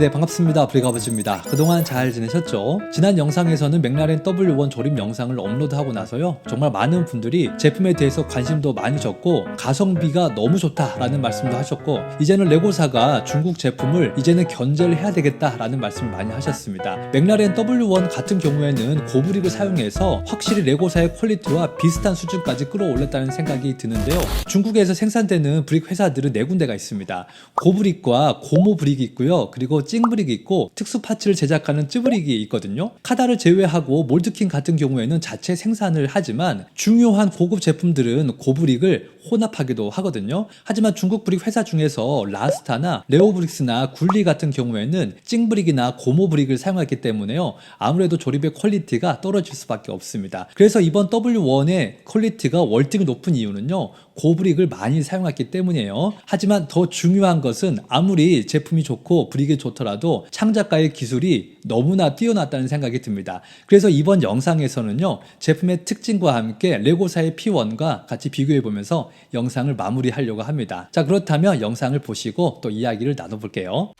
네 반갑습니다. 브리가버즈입니다. 그동안 잘 지내셨죠? 지난 영상에서는 맥라렌 W1 조립 영상을 업로드하고 나서요 정말 많은 분들이 제품에 대해서 관심도 많이 줬고 가성비가 너무 좋다라는 말씀도 하셨고 이제는 레고사가 중국 제품을 이제는 견제를 해야 되겠다라는 말씀을 많이 하셨습니다. 맥라렌 W1 같은 경우에는 고브릭을 사용해서 확실히 레고사의 퀄리티와 비슷한 수준까지 끌어올렸다는 생각이 드는데요. 중국에서 생산되는 브릭 회사들은 네 군데가 있습니다. 고브릭과 고모 브릭이 있고요. 그리고 찡브릭이 있고 특수 파츠를 제작하는 쯔브릭이 있거든요. 카다를 제외하고 몰드킹 같은 경우에는 자체 생산을 하지만 중요한 고급 제품들은 고브릭을 혼합하기도 하거든요. 하지만 중국 브릭 회사 중에서 라스타나 레오브릭스나 굴리 같은 경우에는 찡브릭이나 고모브릭을 사용하기 때문에요. 아무래도 조립의 퀄리티가 떨어질 수밖에 없습니다. 그래서 이번 W1의 퀄리티가 월등히 높은 이유는요. 고브릭을 많이 사용했기 때문이에요. 하지만 더 중요한 것은 아무리 제품이 좋고 브릭이 좋 더라도 창작가의 기술이 너무나 뛰어났다는 생각이 듭니다. 그래서 이번 영상에서는요. 제품의 특징과 함께 레고사의 P1과 같이 비교해 보면서 영상을 마무리하려고 합니다. 자, 그렇다면 영상을 보시고 또 이야기를 나눠볼게요.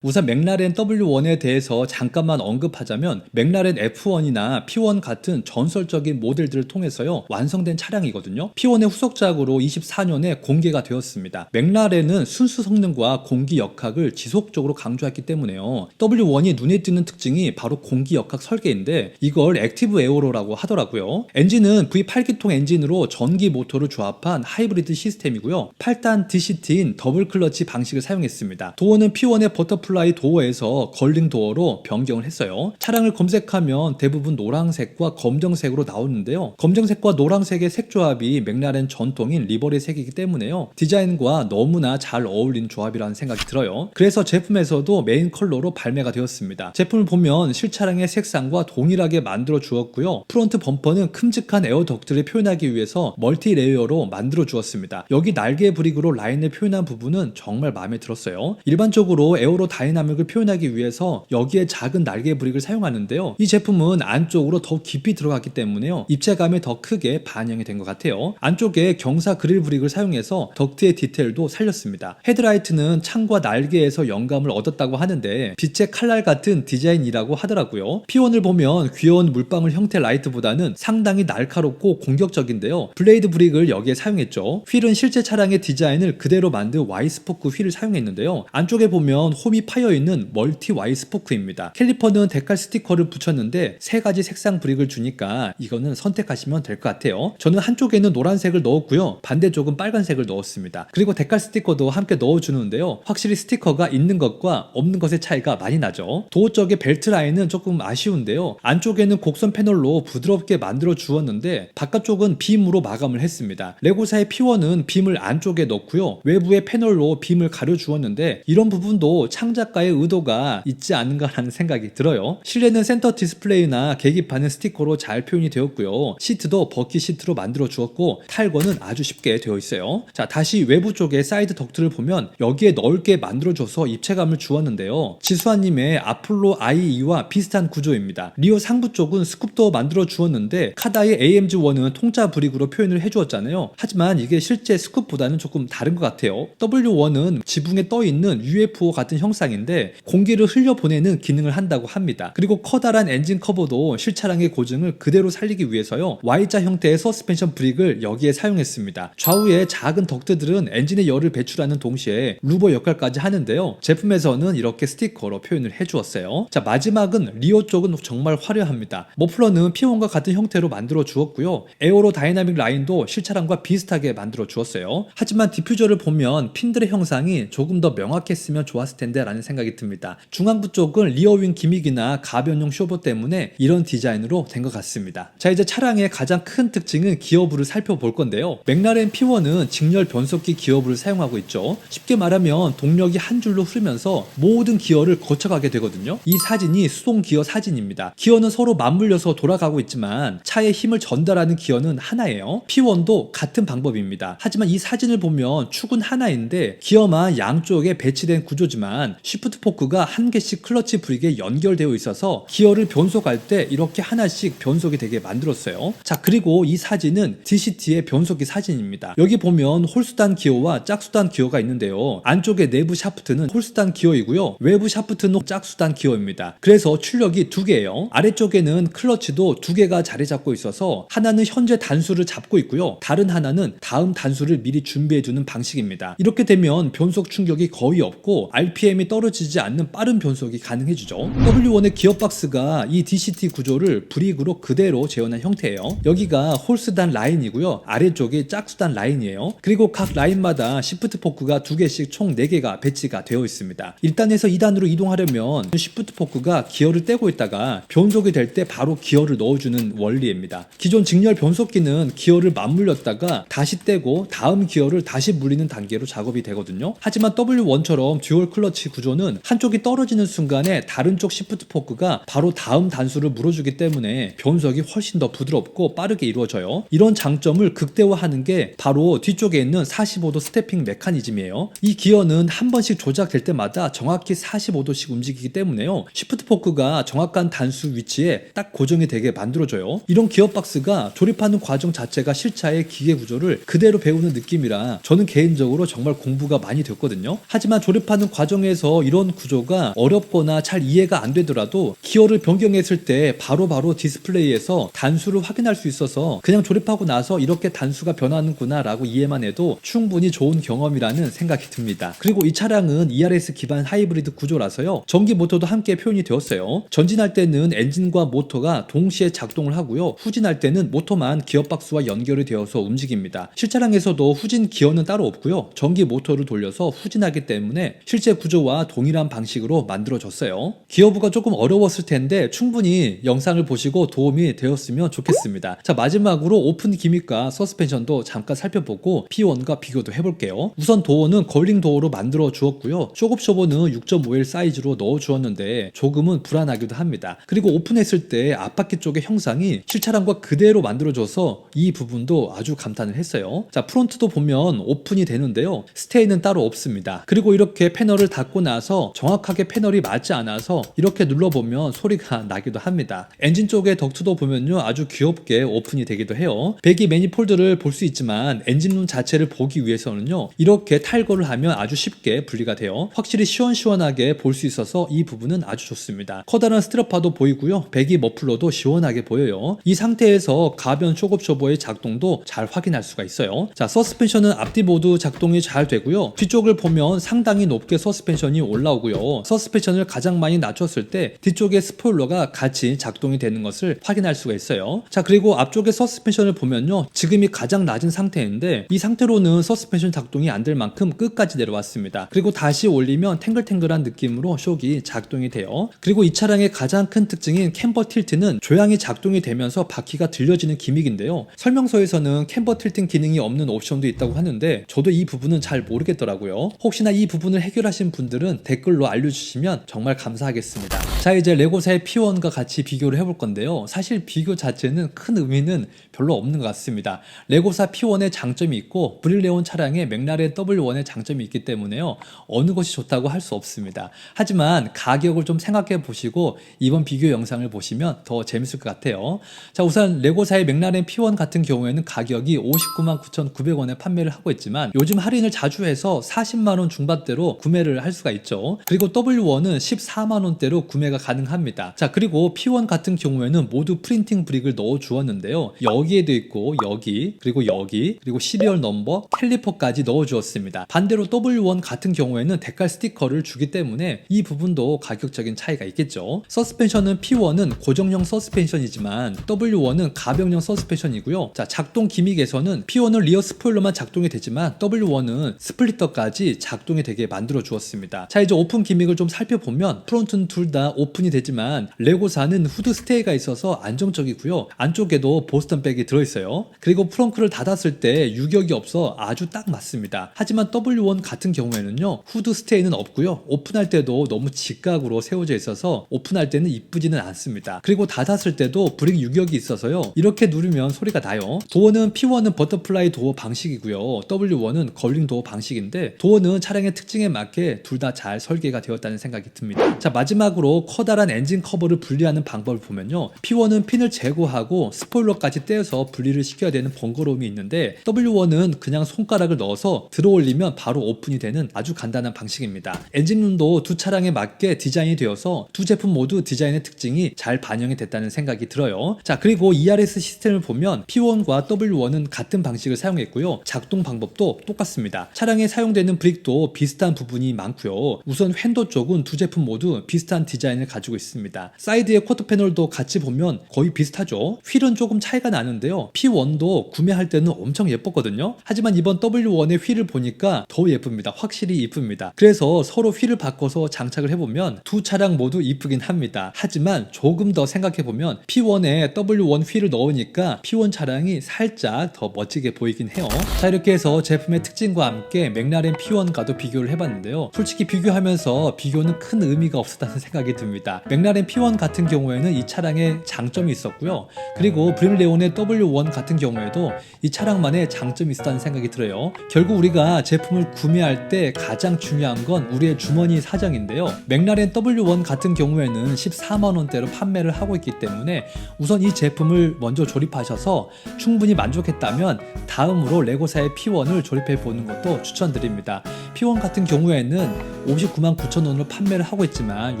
우선 맥라렌 W1에 대해서 잠깐만 언급하자면 맥라렌 F1이나 P1 같은 전설적인 모델들을 통해서요 완성된 차량이거든요. P1의 후속작으로 24년에 공개가 되었습니다. 맥라렌은 순수 성능과 공기 역학을 지속적으로 강조했기 때문에요. W1이 눈에 띄는 특징이 바로 공기 역학 설계인데 이걸 액티브 에어로라고 하더라고요. 엔진은 V8기통 엔진으로 전기 모터를 조합한 하이브리드 시스템이고요. 8단 DCT인 더블 클러치 방식을 사용했습니다. 도어는 P1의 버터플 라이 도어에서 걸링 도어로 변경을 했어요. 차량을 검색하면 대부분 노란색과 검정색으로 나오는데요. 검정색과 노란색의 색 조합이 맥라렌 전통인 리버리 색이기 때문에요. 디자인과 너무나 잘 어울리는 조합이라는 생각이 들어요. 그래서 제품에서도 메인 컬러로 발매가 되었습니다. 제품을 보면 실차량의 색상과 동일하게 만들어 주었고요. 프론트 범퍼는 큼직한 에어 덕트를 표현하기 위해서 멀티 레이어로 만들어 주었습니다. 여기 날개 브릭으로 라인을 표현한 부분은 정말 마음에 들었어요. 일반적으로 에어로 다 이나믹을 표현하기 위해서 여기에 작은 날개 브릭을 사용하는데요. 이 제품은 안쪽으로 더 깊이 들어갔기 때문에요. 입체감에 더 크게 반영이 된 것 같아요. 안쪽에 경사 그릴 브릭을 사용해서 덕트의 디테일도 살렸습니다. 헤드라이트는 창과 날개에서 영감을 얻었다고 하는데 빛의 칼날 같은 디자인이라고 하더라고요. P1을 보면 귀여운 물방울 형태 라이트보다는 상당히 날카롭고 공격적인데요. 블레이드 브릭을 여기에 사용했죠. 휠은 실제 차량의 디자인을 그대로 만든 Y스포크 휠을 사용했는데요. 안쪽에 보면 홈이 파여 있는 멀티 Y 스포크입니다. 캘리퍼는 데칼 스티커를 붙였는데 세 가지 색상 브릭을 주니까 이거는 선택하시면 될 것 같아요. 저는 한쪽에는 노란색을 넣었고요. 반대쪽은 빨간색을 넣었습니다. 그리고 데칼 스티커도 함께 넣어주는데요. 확실히 스티커가 있는 것과 없는 것의 차이가 많이 나죠. 도어 쪽의 벨트 라인은 조금 아쉬운데요. 안쪽에는 곡선 패널로 부드럽게 만들어 주었는데 바깥쪽은 빔으로 마감을 했습니다. 레고사의 P1은 빔을 안쪽에 넣고요. 외부의 패널로 빔을 가려 주었는데 이런 부분도 창 작가의 의도가 있지 않은가라는 생각이 들어요. 실내는 센터 디스플레이나 계기판은 스티커로 잘 표현이 되었고요. 시트도 버킷 시트로 만들어 주었고 탈거는 아주 쉽게 되어 있어요. 자, 다시 외부 쪽에 사이드 덕트를 보면 여기에 넓게 만들어 줘서 입체감을 주었는데요. 지수아님의 아폴로 IE와 비슷한 구조입니다. 리어 상부 쪽은 스쿱도 만들어 주었는데 카다의 AMG1은 통짜 브릭으로 표현을 해주었잖아요. 하지만 이게 실제 스쿱보다는 조금 다른 것 같아요. W1은 지붕에 떠 있는 UFO 같은 형상 인데 공기를 흘려보내는 기능을 한다고 합니다. 그리고 커다란 엔진 커버도 실차량의 고증을 그대로 살리기 위해서요. Y자 형태의 서스펜션 브릭을 여기에 사용했습니다. 좌우의 작은 덕트들은 엔진의 열을 배출하는 동시에 루버 역할까지 하는데요. 제품에서는 이렇게 스티커로 표현을 해주었어요. 자 마지막은 리어 쪽은 정말 화려합니다. 머플러는 P1과 같은 형태로 만들어 주었고요. 에어로 다이나믹 라인도 실차량과 비슷하게 만들어 주었어요. 하지만 디퓨저를 보면 핀들의 형상이 조금 더 명확했으면 좋았을 텐데 라는 생각이 듭니다. 중앙부 쪽은 리어윙 기믹이나 가변용 쇼버 때문에 이런 디자인으로 된 것 같습니다. 자 이제 차량의 가장 큰 특징은 기어부를 살펴볼 건데요. 맥라렌 P1은 직렬 변속기 기어부를 사용하고 있죠. 쉽게 말하면 동력이 한 줄로 흐르면서 모든 기어를 거쳐가게 되거든요. 이 사진이 수동 기어 사진입니다. 기어는 서로 맞물려서 돌아가고 있지만 차에 힘을 전달하는 기어는 하나예요. P1도 같은 방법입니다. 하지만 이 사진을 보면 축은 하나인데 기어만 양쪽에 배치된 구조지만 시프트 포크가 한 개씩 클러치 브릭에 연결되어 있어서 기어를 변속할 때 이렇게 하나씩 변속이 되게 만들었어요. 자, 그리고 이 사진은 DCT의 변속기 사진입니다. 여기 보면 홀수단 기어와 짝수단 기어가 있는데요. 안쪽에 내부 샤프트는 홀수단 기어이고요. 외부 샤프트는 짝수단 기어입니다. 그래서 출력이 두 개예요. 아래쪽에는 클러치도 두 개가 자리 잡고 있어서 하나는 현재 단수를 잡고 있고요. 다른 하나는 다음 단수를 미리 준비해 두는 방식입니다. 이렇게 되면 변속 충격이 거의 없고 RPM이 떨어지지 않는 빠른 변속이 가능해지죠. W1의 기어박스가 이 DCT 구조를 브릭으로 그대로 재현한 형태예요. 여기가 홀스단 라인이고요. 아래쪽이 짝수단 라인이에요. 그리고 각 라인마다 시프트 포크가 두 개씩 총 4개가 배치가 되어 있습니다. 1단에서 2단으로 이동하려면 시프트 포크가 기어를 떼고 있다가 변속이 될 때 바로 기어를 넣어주는 원리입니다. 기존 직렬 변속기는 기어를 맞물렸다가 다시 떼고 다음 기어를 다시 물리는 단계로 작업이 되거든요. 하지만 W1처럼 듀얼 클러치 구조 는 한쪽이 떨어지는 순간에 다른 쪽 시프트 포크가 바로 다음 단수를 물어주기 때문에 변속이 훨씬 더 부드럽고 빠르게 이루어져요. 이런 장점을 극대화하는 게 바로 뒤쪽에 있는 45도 스태핑 메커니즘이에요. 이 기어는 한 번씩 조작될 때마다 정확히 45도씩 움직이기 때문에요. 시프트 포크가 정확한 단수 위치에 딱 고정이 되게 만들어져요. 이런 기어박스가 조립하는 과정 자체가 실차의 기계 구조를 그대로 배우는 느낌이라 저는 개인적으로 정말 공부가 많이 됐거든요. 하지만 조립하는 과정에서 이런 구조가 어렵거나 잘 이해가 안 되더라도 기어를 변경했을 때 바로 바로 디스플레이에서 단수를 확인할 수 있어서 그냥 조립하고 나서 이렇게 단수가 변하는구나 라고 이해만 해도 충분히 좋은 경험이라는 생각이 듭니다. 그리고 이 차량은 ERS 기반 하이브리드 구조라서요. 전기 모터도 함께 표현이 되었어요. 전진할 때는 엔진과 모터가 동시에 작동을 하고요. 후진할 때는 모터만 기어박스와 연결이 되어서 움직입니다. 실차량에서도 후진 기어는 따로 없고요. 전기 모터를 돌려서 후진하기 때문에 실제 구조와 동일한 방식으로 만들어졌어요. 기어부가 조금 어려웠을 텐데 충분히 영상을 보시고 도움이 되었으면 좋겠습니다. 자 마지막으로 오픈 기믹과 서스펜션도 잠깐 살펴보고 P1과 비교도 해볼게요. 우선 도어는 걸링 도어로 만들어 주었고요. 쇼급쇼버는 6.5L 사이즈로 넣어 주었는데 조금은 불안하기도 합니다. 그리고 오픈했을 때 앞바퀴 쪽의 형상이 실차량과 그대로 만들어져서 이 부분도 아주 감탄을 했어요. 자 프론트도 보면 오픈이 되는데요. 스테이는 따로 없습니다. 그리고 이렇게 패널을 닫고 나서 정확하게 패널이 맞지 않아서 이렇게 눌러보면 소리가 나기도 합니다. 엔진 쪽의 덕트도 보면요 아주 귀엽게 오픈이 되기도 해요. 배기 매니폴드를 볼 수 있지만 엔진룸 자체를 보기 위해서는요 이렇게 탈거를 하면 아주 쉽게 분리가 돼요. 확실히 시원시원하게 볼 수 있어서 이 부분은 아주 좋습니다. 커다란 스트러파도 보이고요. 배기 머플러도 시원하게 보여요. 이 상태에서 가변 쇼급쇼버의 작동도 잘 확인할 수가 있어요. 자 서스펜션은 앞뒤 모두 작동이 잘 되고요. 뒤쪽을 보면 상당히 높게 서스펜션이 올라오고요. 서스펜션을 가장 많이 낮췄을 때 뒤쪽에 스포일러가 같이 작동이 되는 것을 확인할 수가 있어요. 자 그리고 앞쪽에 서스펜션을 보면요. 지금이 가장 낮은 상태인데 이 상태로는 서스펜션 작동이 안 될 만큼 끝까지 내려왔습니다. 그리고 다시 올리면 탱글탱글한 느낌으로 쇽이 작동이 돼요. 그리고 이 차량의 가장 큰 특징인 캠버 틸트는 조향이 작동이 되면서 바퀴가 들려지는 기믹인데요. 설명서에서는 캠버 틸팅 기능이 없는 옵션도 있다고 하는데 저도 이 부분은 잘 모르겠더라고요. 혹시나 이 부분을 해결하신 분들은 댓글로 알려주시면 정말 감사하겠습니다. 자 이제 레고사의 P1과 같이 비교를 해볼 건데요. 사실 비교 자체는 큰 의미는 별로 없는 것 같습니다. 레고사 P1의 장점이 있고 브릴레온 차량의 맥라렌 W1의 장점이 있기 때문에요. 어느 것이 좋다고 할 수 없습니다. 하지만 가격을 좀 생각해 보시고 이번 비교 영상을 보시면 더 재밌을 것 같아요. 자 우선 레고사의 맥라렌 P1 같은 경우에는 가격이 59만 9,900원에 판매를 하고 있지만 요즘 할인을 자주 해서 40만 원 중반대로 구매를 할 수가 있죠. 그리고 W1은 14만 원대로 구매가 가능합니다. 자 그리고 P1 같은 경우에는 모두 프린팅 브릭을 넣어 주었는데요. 여기에도 있고 여기 그리고 여기 그리고 시리얼 넘버 캘리퍼까지 넣어 주었습니다. 반대로 W1 같은 경우에는 데칼 스티커를 주기 때문에 이 부분도 가격적인 차이가 있겠죠. 서스펜션은 P1은 고정형 서스펜션이지만 W1은 가병형 서스펜션이고요. 자 작동 기믹에서는 P1은 리어 스포일러만 작동이 되지만 W1은 스플리터까지 작동이 되게 만들어 주었습니다. 자 이제 오픈 기믹을 좀 살펴보면 프론트는 둘 다 오픈이 되지만 레고사는 후드 스테이가 있어서 안정적이고요. 안쪽에도 보스턴 백이 들어있어요. 그리고 프렁크를 닫았을 때 유격이 없어 아주 딱 맞습니다. 하지만 W1 같은 경우에는요 후드 스테이는 없고요. 오픈할 때도 너무 직각으로 세워져 있어서 오픈할 때는 이쁘지는 않습니다. 그리고 닫았을 때도 브릭 유격이 있어서요. 이렇게 누르면 소리가 나요. 도어는 P1은 버터플라이 도어 방식이고요. W1은 걸링 도어 방식인데 도어는 차량의 특징에 맞게 둘 다잘 설계가 되었다는 생각이 듭니다. 자, 마지막으로 커다란 엔진 커버를 분리하는 방법을 보면요. P1은 핀을 제거하고 스포일러까지 떼어서 분리를 시켜야 되는 번거로움이 있는데 W1은 그냥 손가락을 넣어서 들어 올리면 바로 오픈이 되는 아주 간단한 방식입니다. 엔진룸도 두 차량에 맞게 디자인이 되어서 두 제품 모두 디자인의 특징이 잘 반영이 됐다는 생각이 들어요. 자, 그리고 ERS 시스템을 보면 P1과 W1은 같은 방식을 사용했고요. 작동 방법도 똑같습니다. 차량에 사용되는 브릭도 비슷한 부분이 많고요. 우선 휀도 쪽은 두 제품 모두 비슷한 디자인을 가지고 있습니다. 사이드의 쿼터 패널도 같이 보면 거의 비슷하죠. 휠은 조금 차이가 나는데요. P1도 구매할 때는 엄청 예뻤거든요. 하지만 이번 W1의 휠을 보니까 더 예쁩니다. 확실히 이쁩니다. 그래서 서로 휠을 바꿔서 장착을 해보면 두 차량 모두 이쁘긴 합니다. 하지만 조금 더 생각해보면 P1에 W1 휠을 넣으니까 P1 차량이 살짝 더 멋지게 보이긴 해요. 자 이렇게 해서 제품의 특징과 함께 맥라렌 P1과도 비교를 해봤는데요. 솔직히 비교하면서 비교는 큰 의미가 없었다는 생각이 듭니다. 맥라렌 P1 같은 경우에는 이 차량에 장점이 있었고요. 그리고 브림레온의 W1 같은 경우에도 이 차량만의 장점이 있었다는 생각이 들어요. 결국 우리가 제품을 구매할 때 가장 중요한 건 우리의 주머니 사정인데요. 맥라렌 W1 같은 경우에는 14만 원대로 판매를 하고 있기 때문에 우선 이 제품을 먼저 조립하셔서 충분히 만족했다면 다음으로 레고사의 P1을 조립해 보는 것도 추천드립니다. P1 같은 경우에는 59만 9천 원으로 판매를 하고 있지만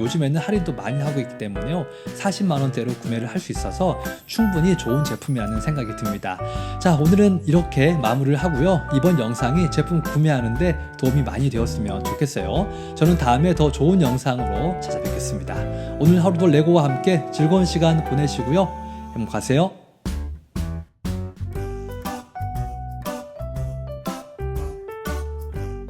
요즘에는 할인도 많이 하고 있기 때문에요. 40만 원대로 구매를 할 수 있어서 충분히 좋은 제품이라는 생각이 듭니다. 자, 오늘은 이렇게 마무리를 하고요. 이번 영상이 제품 구매하는데 도움이 많이 되었으면 좋겠어요. 저는 다음에 더 좋은 영상으로 찾아뵙겠습니다. 오늘 하루도 레고와 함께 즐거운 시간 보내시고요. 행복하세요.